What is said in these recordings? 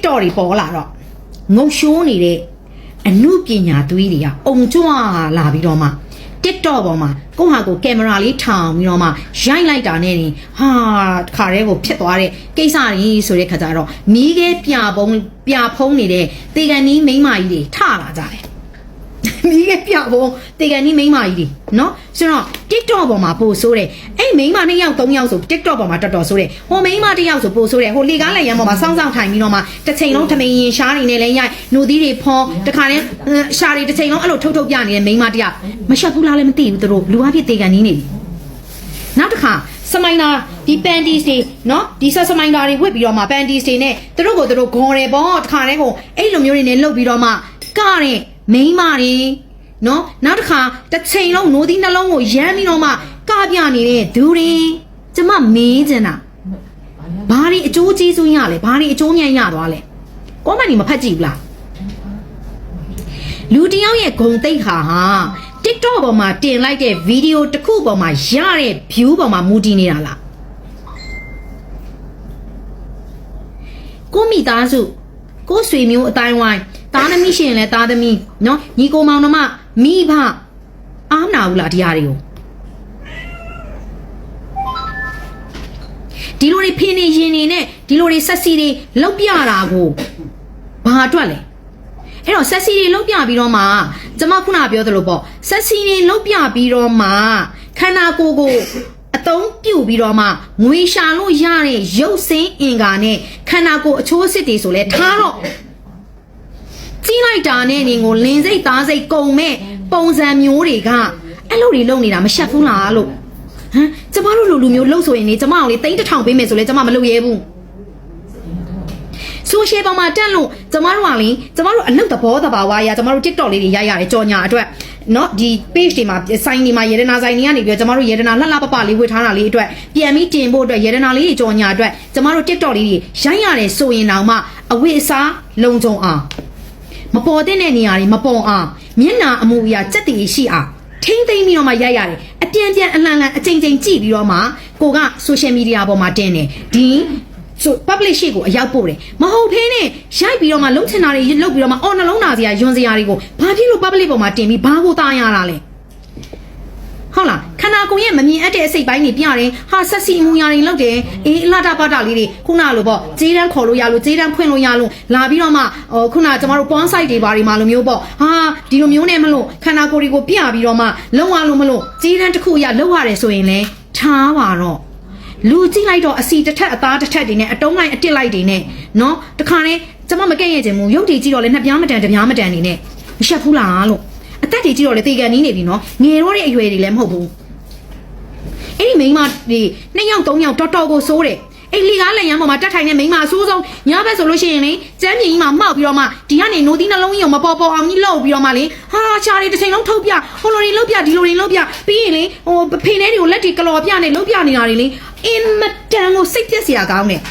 TikTok တွေပေါ်လာတော့ငုံရှိုးနေတဲ့အမှုပညာသွေးတွေကအုံကြွလာပြီးတော့မှ TikTok ပေါ်မှာကိုယ့်ဟာကိုယ်ကင်မရာလေးထောင်ပြီးတော့မှရိုက်လိုက်တာနဲ့နေဟာတခါတည်းကိုဖြစ်သွားတဲ့ကိစ္စတွေဆိုတဲ့ခါကျတော့မီးခဲပြပုံပြဖုံးနေတဲ့တေကန်နီးမိန်းမကြီးတွေထလာကြတယ် မီးကပြဖို့တေကန်နီးမိန်းမကြီးတွေနော်ဆိုတော့ TikTok ပေါ်မှာပို့ဆိုးတယ်အဲ့မိန်းမနှစ်ယောက်သုံးယောက်ဆို TikTok ပေါ်မှာတော်တော်ဆိုးတယ်ဟိုမိန်းမတစ်ယောက်ဆိုပို့ဆိုးတယ်ဟိုလေကားလည်းရမ်းပေါ်မှာစောင်းစောင်းထိုင်ပြီးတော့မှတစ်ချိန်လုံးထမင်းရင်ရှားနေနေလဲရိုက်နှုတ်သီးတွေဖော်တခါတည်းရှားတွေတစ်ချိန်လုံးအဲ့လိုထုတ်ထုတ်ပြနေတဲ့မိန်းမတစ်ယောက်မရှက်ဘူးလားလည်းမသိဘူးသူတို့လူအဖြစ်တေကန်နီးနေပြီနောက်တစ်ခါစမိုင်းနာဒီပန်တီစတွေနော်ဒီဆက်စမိုင်းနာတွေဝစ်ပြီးတော့မှပန်တီစတွေနဲ့သူတို့ကိုသူတို့ဂွန်တယ်ပေါ့တခါတည်းကိုအဲ့လိုမျိုးတွေနဲ့လှုပ်ပြီးတော့မှကတဲ့ မိန်းမတွေနော်နောက်တစ်ခါတစ်ချိန်လုံးနိုးသီးနှလုံးကိုရမ်းပြီးတော့မှကပြနေတဲ့သူတွေကျမမေးချင်တာဘာတွေအကျိုးကျေးဇူးရလဲဘာတွေအကျိုးမြန်ရသွားလဲကောမန်ဒီမဖတ်ကြည့်ဘူးလားလူတစ်ယောက်ရဲ့ဂုံတိတ်ဟာဟာ TikTok ပေါ်မှာတင်လိုက်တဲ့ဗီဒီယိုတစ်ခုပေါ်မှာရတဲ့ view ပေါ်မှာမူတည်နေတာလားကိုမိသားစုကိုဆွေမျိုးအတိုင်းဝိုင်း သားသမီးရှင်လည်းသားသမီးနော်ညီကိုမောင်နှမမိဘအားမနာဘူးလားဒီဟာတွေကိုဒီလိုတွေဖင်းနေရင်နေနဲ့ဒီလိုတွေဆက်စီတွေလောက်ပြတာကိုဘာအတွက်လဲအဲ့တော့ဆက်စီတွေလောက်ပြပြီးတော့မှကျွန်မခုနပြောသလိုပေါ့ဆက်စီတွေလောက်ပြပြီးတော့မှခန္ဓာကိုယ်ကိုအသုံးပြုပြီးတော့မှငွေရှာလို့ရတဲ့ရုပ်စင်းအင်္ကာနဲ့ခန္ဓာကိုယ်အချိုးအစ်စ်တွေဆိုလဲထားတော့ ကြီးလိုက်တာနဲ့နေကိုလင်းစိတ်သားစိတ်ကုံမဲ့ပုံစံမျိုးတွေကအဲ့လိုတွေလုပ်နေတာမရှက်ဘူးလားလို့ဟမ်ကျမတို့လူလူမျိုးလှုပ်ဆိုရင်လေကျမအောင်လေတိန်းတစ်ထောင်ပေးမယ်ဆိုလဲကျမမလုပ်ရဲဘူး ဆိုရှယ်ပေါ်မှာတက်လို့ကျမတို့ကလေကျမတို့အလုတ်သဘောတဘာဝအရာကျမတို့ TikTok လေးတွေရိုက်ရတယ်ကြော်ညာအတွက်เนาะဒီ page တွေမှာဆိုင်တွေမှာယေဒနာဆိုင်တွေကနေပြီးတော့ကျမတို့ယေဒနာလှလှပပလေးဝေထားတာလေးအတွက်ပြန်ပြီးတင်ဖို့အတွက်ယေဒနာလေးတွေကြော်ညာအတွက်ကျမတို့ TikTok လေးတွေရိုက်ရတယ်ဆိုရင်တောင်မှအဝိအစားလုံခြုံအောင် မပေါ်တဲ့နေရာတွေမပေါ်အောင်မျက်နာအမူအရာစက်တည်ရှိအောင်ထိမ့်သိမ့်ပြီးတော့မှရိုက်ရတယ်အပြန်ပြန်အလန်လန်အချိန်ချင်းကြည့်ပြီးတော့မှကိုက social media ပေါ်မှာတင်တယ်ဒီဆို public ရှေ့ကိုအရောက်ပို့တယ်မဟုတ်ဖ ೇನೆ ရိုက်ပြီးတော့မှလုံးချင်တာတွေလုတ်ပြီးတော့မှအော်နှလုံးသားစရာယွန်စရာတွေကိုဘာဖြစ်လို့ public ပေါ်မှာတင်ပြီးဘာကိုတားရတာလဲ ဟုတ်လားခန္ဓာကိုယ်ရဲ့မမြင်အပ်တဲ့အစိတ်ပိုင်းတွေပြတယ်ဟာဆက်စီမူရာတွေလောက်တယ်အေးအလှတာပတာလေးတွေခုနလိုပေါ့ဂျေးတန်းခေါ်လို့ရလို့ဂျေးတန်းဖွင့်လို့ရလို့လာပြီးတော့မှဟိုခုနကျမတို့ porn site တွေဘာတွေမှာလိုမျိုးပေါ့ဟာဒီလိုမျိုးနဲ့မလို့ခန္ဓာကိုယ်တွေကိုပြပြီးတော့မှလုံရလို့မလို့ဂျေးတန်းတစ်ခုရလောက်ရတယ်ဆိုရင်လဲထားပါတော့လူကြည့်လိုက်တော့အစီတစ်ထက်အသားတစ်ထက်တွေနဲ့အတုံးလိုက်အတစ်လိုက်တွေနဲ့နော်တခါနဲ့ကျမမကဲ့ရဲ့ခြင်းမူရုပ်တွေကြည့်တော့လဲနှစ်ပြားမတန်တစ်ပြားမတန်နေနဲ့မရှက်ဘူးလားလို့အ သက်တွေကြည့်တော့လဲတေကန်နီးနေပြီနော်ငယ်တော့တဲ့အရွယ်တွေလည်းမဟုတ်ဘူးအဲ့ဒီမိန်းမတွေနှစ်ယောက်သုံးယောက်တော်တော်ကိုစိုးတယ်အဲ့လီကားလက်ရန်ပေါ်မှာတက်ထိုင်တဲ့မိန်းမအဆိုးဆုံးညဘက်ဆိုလို့ရှိရင်လေကျမ်းမြင်ကြီးမှာမှောက်ပြီးတော့မှဒီကနေနိုးသီးနှလုံးကြီးကိုမပေါ်ပေါ်အောင်ကြီးလှုပ်ပြီးတော့မှလေဟာချာတွေတစ်ချိန်လုံးထုတ်ပြဟိုလိုတွေလှုပ်ပြဒီလိုတွေလှုပ်ပြပြီးရင်လေဟိုဖေနေတွေကိုလက်တွေကလော်ပြနေလှုပ်ပြနေတာတွေလေအင်မတန်ကိုစိတ်ပြက်စရာကောင်းတယ်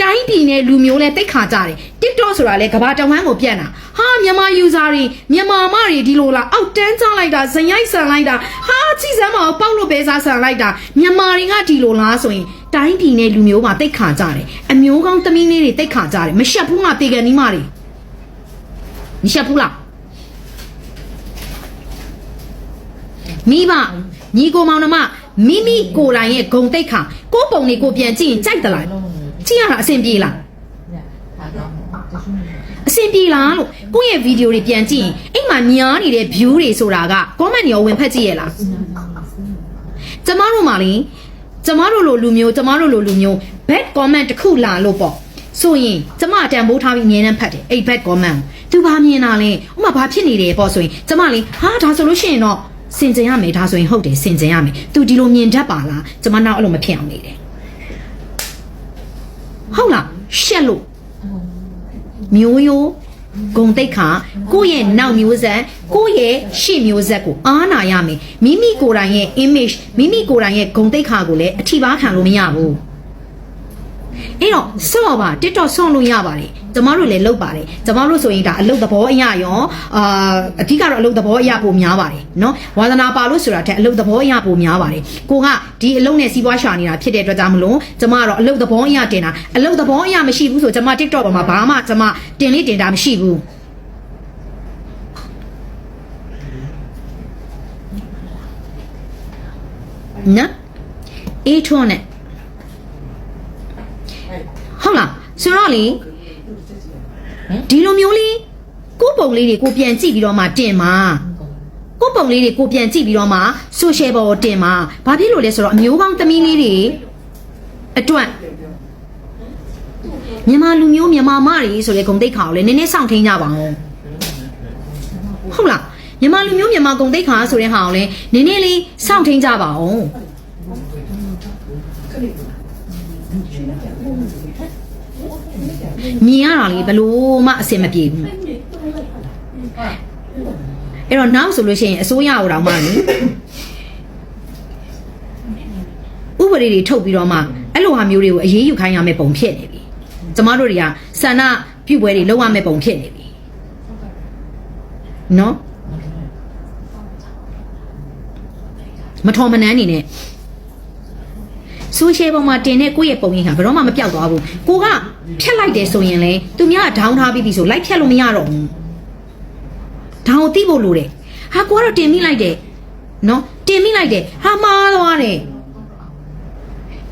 တိုင်းပြည်နဲ့လူမျိုးလဲတိတ်ခါကြတယ် TikTok ဆိုတာလဲကဘာတဝမ်းကိုပြန့်တာဟာမြန်မာ user တွေမြန်မာမတွေဒီလိုလားအောက်တန်းချလိုက်တာဇင်ရိုက်ဆန်လိုက်တာဟာကြည့်စမ်းမအောင်ပေါက်လို့ပဲစားဆန်လိုက်တာမြန်မာတွေကဒီလိုလားဆိုရင်တိုင်းပြည်နဲ့လူမျိုးမှာတိတ်ခါကြတယ်အမျိုးကောင်းသမီးလေးတွေတိတ်ခါကြတယ်မရှက်ဘူးငါတေကန်နီးမတွေမရှက်ဘူးလားမိဘညီကိုမောင်နှမမိမိကိုယ်တိုင်ရဲ့ဂုံတိတ်ခါကိုယ့်ပုံလေးကိုပြန်ကြည့်ရင်ကြိုက်သလား ကြည့်ရတာအဆင်ပြေလားအဆင်ပြေလားလို့ကိုယ့်ရဲ့ဗီဒီယိုတွေပြန်ကြည့်ရင်အိမ်မှာညားနေတဲ့ view တွေဆိုတာက comment တွေရောဝင်ဖက်ကြည့်ရလားကျမတို့မှလေကျမတို့လိုလူမျိုးကျမတို့လိုလူမျိုး bad comment တစ်ခုလာလို့ပေါ့ဆိုရင်ကျမတန်ဖိုးထားပြီးအမြဲတမ်းဖတ်တယ်အဲ့ bad comment သူဘာမြင်တာလဲဥမာဘာဖြစ်နေတယ်ပေါ့ဆိုရင်ကျမလေဟာဒါဆိုလို့ရှိရင်တော့စင်ကြင်ရမယ်ဒါဆိုရင်ဟုတ်တယ်စင်ကြင်ရမယ်သူဒီလိုမြင်တတ်ပါလားကျမနောက်အဲ့လိုမဖြစ်အောင်နေတယ် ဟုတ်လားရှက်လို့မျိုးရိုးဂုံတိတ်ခါကိုယ့်ရဲ့နောက်မျိုးဆက်ကိုယ့်ရဲ့ရှေ့မျိုးဆက်ကိုအားနာရမယ်မိမိကိုယ်တိုင်ရဲ့ image မိမိကိုယ်တိုင်ရဲ့ဂုံတိတ်ခါကိုလည်းအထီပါခံလို့မရဘူး အဲ့တော့ဆော့ပါ TikTok ဆော့လို့ရပါတယ်ကျမတို့လည်းလုပ်ပါတယ်ကျမတို့ဆိုရင်ဒါအလုပ်သဘောအရရောအာအဓိကတော့အလုပ်သဘောအရပုံများပါတယ်နော်ဝါသနာပါလို့ဆိုတာထက်အလုပ်သဘောအရပုံများပါတယ်ကိုကဒီအလုပ်နဲ့စီးပွားရှာနေတာဖြစ်တဲ့အတွက်ကြောင့်မလို့ကျမကတော့အလုပ်သဘောအရတင်တာအလုပ်သဘောအရမရှိဘူးဆိုကျမ TikTok ပေါ်မှာဘာမှကျမတင်လေးတင်တာမရှိဘူးနော်အေးထွန်းနဲ့ ဆိုတော့လေဒီလိုမျိုးလေးကိုယ့်ပုံလေးတွေကိုပြန်ကြည့်ပြီးတော့မှတင်ပါကိုယ့်ပုံလေးတွေကိုပြန်ကြည့်ပြီးတော့မှ social ပေါ်ကိုတင်ပါဘာဖြစ်လို့လဲဆိုတော့အမျိုးကောင်းသမီးလေးတွေအတွက်မြန်မာလူမျိုးမြန်မာမတွေဆိုတဲ့ဂုံတိတ်ခါကိုလည်းနည်းနည်းစောင့်ထိန်ကြပါဦးဟုတ်လားမြန်မာလူမျိုးမြန်မာဂုံတိတ်ခါဆိုတဲ့ဟာကိုလည်းနည်းနည်းလေးစောင့်ထိန်ကြပါဦး မြင်ရတာလေဘလို့မှအဆင်မပြေဘူးအဲ့တော့နောက်ဆိုလို့ရှိရင်အစိုးရကိုတောင်မှလေဥပဒေတွေထုတ်ပြီးတော့မှအဲ့လိုဟာမျိုးတွေကိုအရေးယူခိုင်းရမယ့်ပုံဖြစ်နေပြီကျမတို့တွေကဆန္ဒပြုပွဲတွေလုပ်ရမယ့်ပုံဖြစ်နေပြီနော်မထော်မနှမ်းနေနဲ့ ဆိုရှယ်ပေါ်မှာတင်တဲ့ကိုယ့်ရဲ့ပုံရိပ်ဟာဘယ်တော့မှမပြောက်သွားဘူးကိုကဖြတ်လိုက်တယ်ဆိုရင်လေသူများကဒေါင်းထားပြီးပြီဆိုလိုက်ဖြတ်လို့မရတော့ဘူးဒေါင်းကိုတိဖို့လိုတယ်ဟာကိုကတော့တင်မိလိုက်တယ်နော်တင်မိလိုက်တယ်ဟာမားသွားတယ်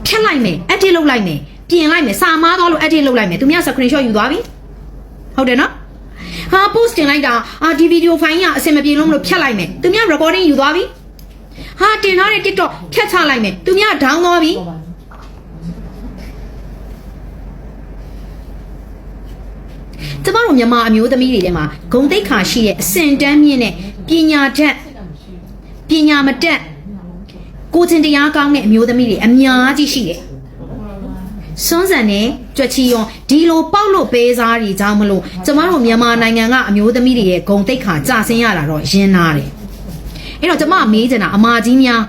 ဖြတ်လိုက်မယ်အက်တစ်လုပ်လိုက်မယ်ပြင်လိုက်မယ်စာမားသွားလို့အက်တစ်လုပ်လိုက်မယ်သူများ screenshot ယူသွားပြီဟုတ်တယ်နော်ဟာ post တင်လိုက်တာအာဒီဗီဒီယိုဖိုင်ကအဆင်မပြေလို့မလို့ဖြတ်လိုက်မယ်သူများ recording ယူသွားပြီ ဟာတင်ထားတဲ့ TikTok ဖြတ်ချလိုက်မယ်သူများဒေါင်းသွားပြီကျမတို့မြန်မာအမျိုးသမီးတွေထဲမှာဂုံတိတ်ခါရှိတဲ့အစင်တန်းမြင့်တဲ့ပညာတတ်ပညာမတတ်ကိုချင်းတရားကောင်းတဲ့အမျိုးသမီးတွေအများကြီးရှိတယ်စွန်းစံနဲ့ကြွက်ချီရောဒီလိုပေါက်လို့ပေးစားတွေကြောင့်မလို့ကျမတို့မြန်မာနိုင်ငံကအမျိုးသမီးတွေရဲ့ဂုံတိတ်ခါကြဆင်းရတာတော့ရင်းနာတယ် အဲ့တော့ကျမမေးချင်တာအမာကြီးများ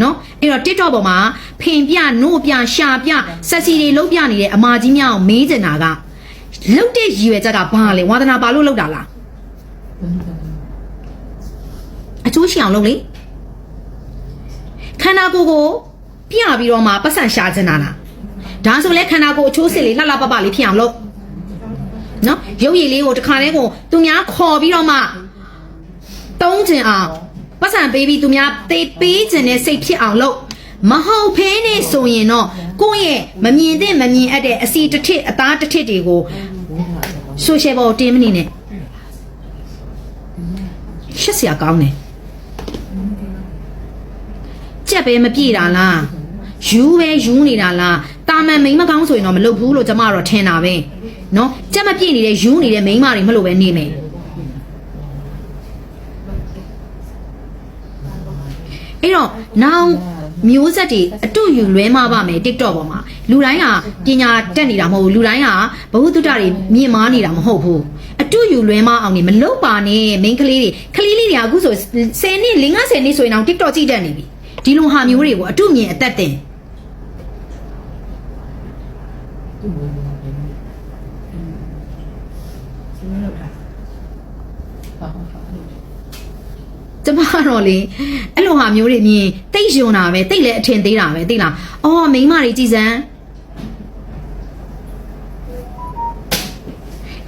နော်အဲ့တော့ TikTok ပေါ်မှာဖင်ပြနို့ပြရှာပြဆက်စီတွေလုံးပြနေတဲ့အမာကြီးများကိုမေးချင်တာကလုတ်တဲ့ရည်ရွယ်ချက်ကဘာလဲဝါသနာပါလို့လုတ်တာလားအကျိုးရှိအောင်လုပ်လေခန္ဓာကိုယ်ကိုပြပြီးတော့မှပတ်စံရှာချင်တာလားဒါဆိုလဲခန္ဓာကိုယ်အချိုးစစ်လေးလှလှပပလေးဖြစ်အောင်လုပ်နော်ရုပ်ရည်လေးကိုတစ်ခါတည်းကိုသူများခေါ်ပြီးတော့မှတုံးချင်အောင် ပတ်စံပေးပြီးသူများသေပေးချင်တဲ့စိတ်ဖြစ်အောင်လုပ်မဟုတ်ဖဲနဲ့ဆိုရင်တော့ကိုယ့်ရဲ့မမြင်သင့်မမြင်အပ်တဲ့အစီတစ်ထစ်အသားတစ်ထစ်တွေကိုဆိုရှယ်ဘောတင်မနေနဲ့ရှက်စရာကောင်းတယ်ကြက်ပဲမပြေတာလားယူပဲယူနေတာလားတာမန်မိန်းမကောင်းဆိုရင်တော့မလုပ်ဘူးလို့ကျမတော့ထင်တာပဲเนาะကြက်မပြေနေတဲ့ယူနေတဲ့မိန်းမတွေမလို့ပဲနေမယ် အဲ့တော့နောင်မျိုးဆက်တွေအတူယူလွဲမပါမယ် TikTok ပေါ်မှာလူတိုင်းဟာပညာတက်နေတာမဟုတ်ဘူးလူတိုင်းဟာဘဝတုတ္တတွေမြင့်မားနေတာမဟုတ်ဘူးအတူယူလွဲမအောင်နေမလုပ်ပါနဲ့မိန်းကလေးတွေကလေးလေးတွေကအခုဆို10နှစ်50နှစ်ဆိုရင်တော့ TikTok ကြည့်တတ်နေပြီဒီလိုဟာမျိုးတွေကိုအတူမြင်အသက်တင် ကျမတော့လေအဲ့လိုဟာမျိုးတွေမြင်တိတ်ယုံတာပဲတိတ်လည်းအထင်သေးတာပဲသိလားအော်မိန်းမတွေကြည်စမ်း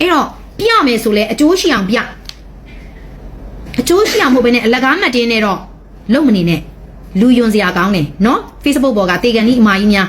အဲ့တော့ပြမယ်ဆိုလဲအကျိုးရှိအောင်ပြအကျိုးရှိအောင်မဟုတ်ဘဲနဲ့အလကားမှတ်တင်းနဲ့တော့လုံမနေနဲ့လူယွန်စရာကောင်းတယ်နော် Facebook ပေါ်ကတေကန်ဒီအမကြီးများ